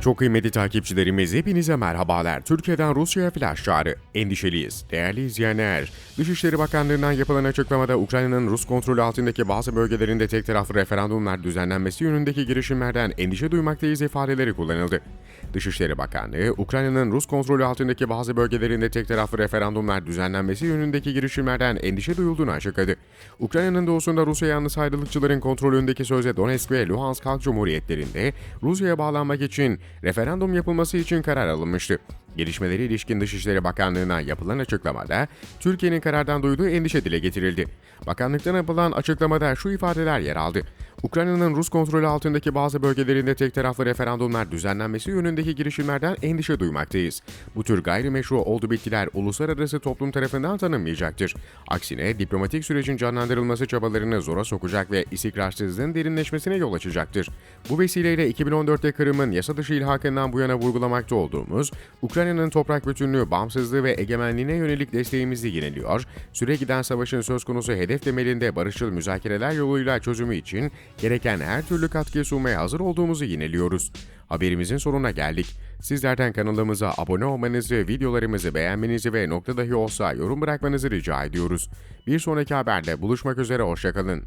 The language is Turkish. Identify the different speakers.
Speaker 1: Çok kıymetli takipçilerimiz hepinize merhabalar. Türkiye'den Rusya'ya flash çağrı. Endişeliyiz. Değerli izleyenler, Dışişleri Bakanlığı'ndan yapılan açıklamada Ukrayna'nın Rus kontrolü altındaki bazı bölgelerinde tek taraflı referandumlar düzenlenmesi yönündeki girişimlerden endişe duymaktayız ifadeleri kullanıldı. Dışişleri Bakanlığı, Ukrayna'nın Rus kontrolü altındaki bazı bölgelerinde tek taraflı referandumlar düzenlenmesi yönündeki girişimlerden endişe duyulduğunu açıkladı. Ukrayna'nın doğusunda Rusya yanlısı ayrılıkçıların kontrolündeki sözde Donetsk ve Luhansk Halk Cumhuriyetlerinde Rusya'ya bağlanmak için referandum yapılması için karar alınmıştı. Gelişmeleri ilişkin Dışişleri Bakanlığı'na yapılan açıklamada Türkiye'nin karardan duyduğu endişe dile getirildi. Bakanlıktan yapılan açıklamada şu ifadeler yer aldı. Ukrayna'nın Rus kontrolü altındaki bazı bölgelerinde tek taraflı referandumlar düzenlenmesi yönündeki girişimlerden endişe duymaktayız. Bu tür gayrimeşru oldu bitkiler uluslararası toplum tarafından tanınmayacaktır. Aksine diplomatik sürecin canlandırılması çabalarını zora sokacak ve istikrarsızlığın derinleşmesine yol açacaktır. Bu vesileyle 2014'te Kırım'ın yasa dışı ilhakından bu yana vurgulamakta olduğumuz Ukrayna'nın toprak bütünlüğü, bağımsızlığı ve egemenliğine yönelik desteğimizi yeniliyor, süre giden savaşın söz konusu hedef temelinde barışçıl müzakereler yoluyla çözümü için gereken her türlü katkıyı sunmaya hazır olduğumuzu yineliyoruz. Haberimizin sonuna geldik. Sizlerden kanalımıza abone olmanızı, videolarımızı beğenmenizi ve nokta dahi olsa yorum bırakmanızı rica ediyoruz. Bir sonraki haberde buluşmak üzere, hoşçakalın.